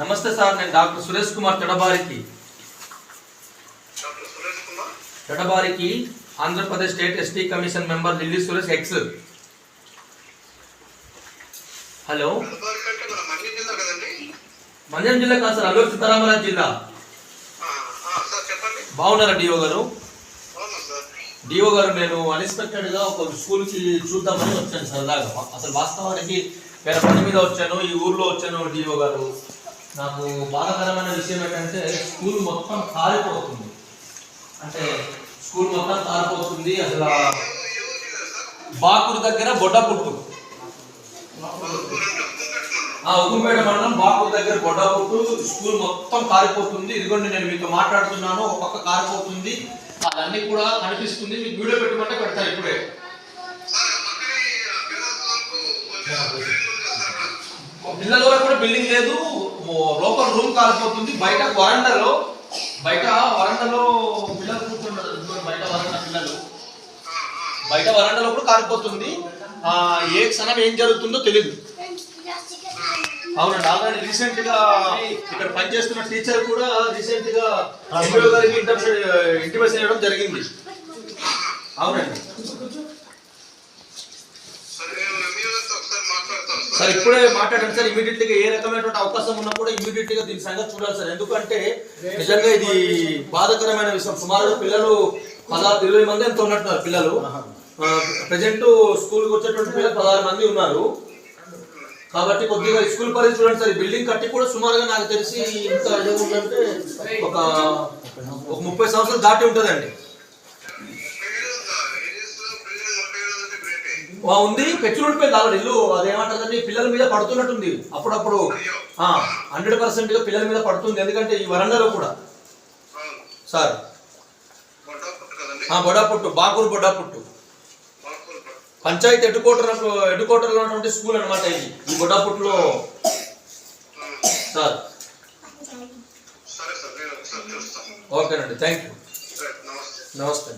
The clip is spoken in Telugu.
నమస్తే సార్ నేను డాక్టర్ సురేష్ కుమార్ తెడబారికి. తెడబారికి Andhra Pradesh state ST commission member Delhi Suresh ex hello? మంజం జిల్లా కాదు సార్ అల్లూరు సీతారామరాజు జిల్లా. బాగున్నారా డిఓ గారు? డిఓ గారు నేను అన్ఎక్స్పెక్టెడ్గా ఒక స్కూల్కి చూద్దామని వచ్చాను సరదాగా అసలు వాస్తవానికి వేరే పని మీద వచ్చాను ఈ ఊర్లో వచ్చాను డిఓ గారు. నాకు బాధాకరమైన విషయం ఏంటంటే స్కూల్ మొత్తం కాలిపోతుంది అంటే స్కూల్ మొత్తం కాలిపోతుంది అసలు ఆ బాకూరు దగ్గర బొడ్డ పుట్టు. ఆ ఉగ్గుపేట మండలం బాకూరు దగ్గర బొడ్డ పుట్టు స్కూల్ మొత్తం కారిపోతుంది ఇదిగోండి నేను మీతో మాట్లాడుతున్నాను ఒక పక్క కారిపోతుంది అదన్నీ కూడా కనిపిస్తుంది మీకు వీడియో పెట్టమంటే పెడతాను ఇప్పుడే. పిల్లల వరకు కూడా బిల్డింగ్ లేదు. లోపల రూమ్ కాలిపోతుంది. బయట వరండాలో బయట వరండాలో పిల్లలు కూర్చుంటారు. బయట వరండా పిల్లలు. బయట వరండాలో కూడా కాలిపోతుంది. ఆ, ఏ క్షణం ఏం జరుగుతుందో తెలియదు అవునండి ఆల్రెడీ రీసెంట్గా ఇక్కడ పనిచేస్తున్న టీచర్ కూడా రీసెంట్గా ఎంపీఓ గారికి ఇంటిమేషన్ ఇవ్వడం జరిగింది. అవునండి సరే నేను ఎంఈఓతో ఒకసారి మాట్లాడతాను సార్ ఇప్పుడే మాట్లాడండి సార్ ఇమీడియట్గా ఏ రకమైనటువంటి అవకాశం ఉన్నా కూడా ఇమీడియట్గా దీని సంగతి చూడాలి సార్. ఎందుకంటే నిజంగా ఇది బాధకరమైన విషయం. సుమారు పిల్లలు పదహారు ఇరవై మంది ఎంతో ఉన్నట్టున్నారు పిల్లలు. ప్రజెంట్ స్కూల్కి వచ్చేటువంటి పిల్లలు పదహారు మంది ఉన్నారు. కాబట్టి కొద్దిగా స్కూల్ పరిధి చూడండి సార్ ఈ బిల్డింగ్ కట్టి కూడా సుమారుగా నాకు తెలిసి ఇంత ఇది ఉందంటే ఒక ఒక ముప్పై సంవత్సరాలు దాటి ఉంటుందండి. ఉంది పెచ్చులు ఉండిపోయింది ఆల్రెడీ ఇల్లు అదేమంటారండి పిల్లల మీద పడుతున్నట్టుంది. అప్పుడప్పుడు. హండ్రెడ్ పర్సెంట్గా పిల్లల మీద పడుతుంది ఎందుకంటే ఈ వరండాలో కూడా. సార్. ఆ బొడాపుట్టు బాకూరు బాకూరు పట్టు. పంచాయతీ హెడ్ క్వార్టర్ హెడ్ క్వార్టర్లో ఉన్నటువంటి స్కూల్ అన్నమాట ఇది. ఈ బొడాపుట్టులో ఆ, సార్ ఓకేనండి థ్యాంక్ యూ నమస్తే.